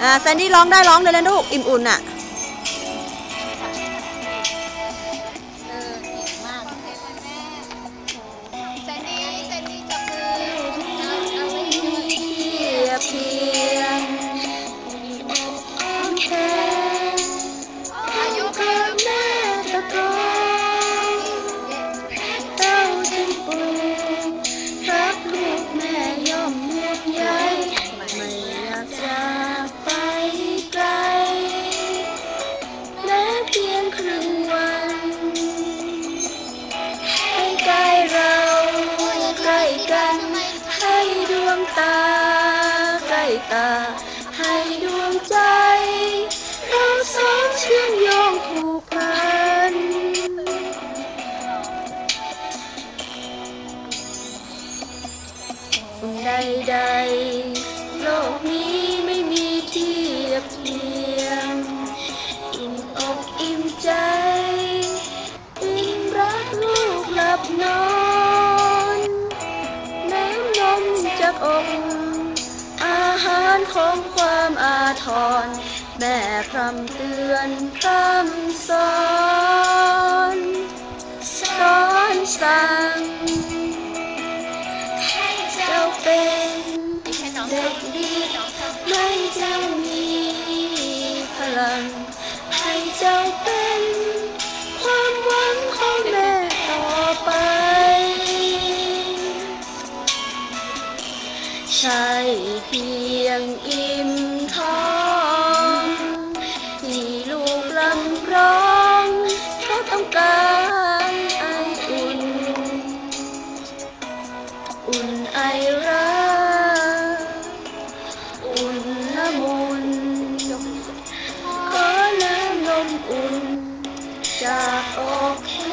อ่าแซนดี้ร้องได้ร้องเลยนะลูก อิ่มอุ่นอะ ใกล้ตา ให้ดวงใจเราสองเชื่อมโยงผูกพันใดๆโลกนี้ไม่มีทียบเทียมอิ่มอกอิ่มใจอิ่มรักลูกหลับนอน น้ำนมจากอก ของความอาทรแม่พรำเตือนพรำสอน ใช่เพียงอิ่มท้องที่ลูกลำร้องเขาต้องการไออุ่น อุ่นไอรักอุ่นละมุนขอน้ำนมอุ่นจากอกแ